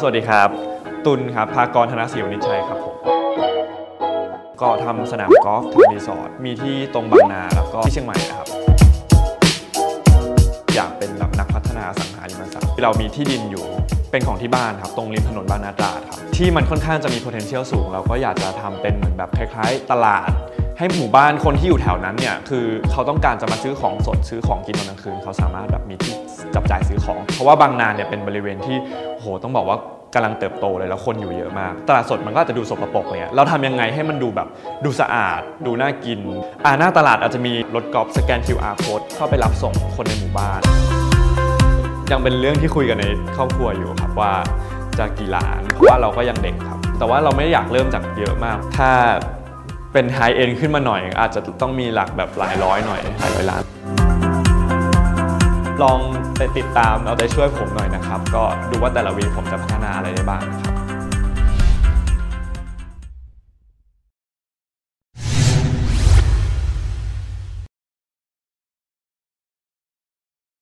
สวัสดีครับ ตุลครับ ภากรธนศิวนิชชัยครับผม ก็ทำสนามกอล์ฟทำรีสอร์ท มีที่ตรงบางนาแล้วก็ที่เชียงใหม่นะครับ อยากเป็นแบบนักพัฒนาอสังหาริมทรัพย์เรามีที่ดินอยู่เป็นของที่บ้านครับ ตรงริมถนนบางนาตราดครับ ที่มันค่อนข้างจะมี potential สูง เราก็อยากจะทำเป็นเหมือนแบบคล้าย ๆ ตลาด ให้หมู่บ้านคนที่อยู่แถวนั้นเนี่ยคือเขาต้องการจะมาซื้อของสดซื้อของกินตอนกลางคืนเขาสามารถแบบมีที่จับจ่ายซื้อของ เพราะว่าบางนาเนี่ยเป็นบริเวณที่โหต้องบอกว่ากำลังเติบโตเลยแล้วคนอยู่เยอะมาก ตลาดสดมันก็อาจจะดูสกปรกเนี่ยเราทำยังไงให้มันดูแบบดูสะอาด ดูน่ากินอ่าหน้าตลาดอาจจะมีรถกอล์ฟสแกน QR code เข้าไปรับส่งคนในหมู่บ้าน ยังเป็นเรื่องที่คุยกันในครอบครัวอยู่ครับว่าจะกี่ล้านเพราะว่าเราก็ยังเด็กครับ แต่ว่าเราไม่ได้อยากเริ่มจากเยอะมาก ถ้า เป็นไฮเอ็นขึ้นมาหน่อย อาจจะต้องมีหลักแบบหลายร้อยหน่อยหลายร้อยล้าน ลองไปติดตามเอาใจช่วยผมหน่อยนะครับ ก็ดูว่าแต่ละวีผมจะพัฒนาอะไรได้บ้างนะครับ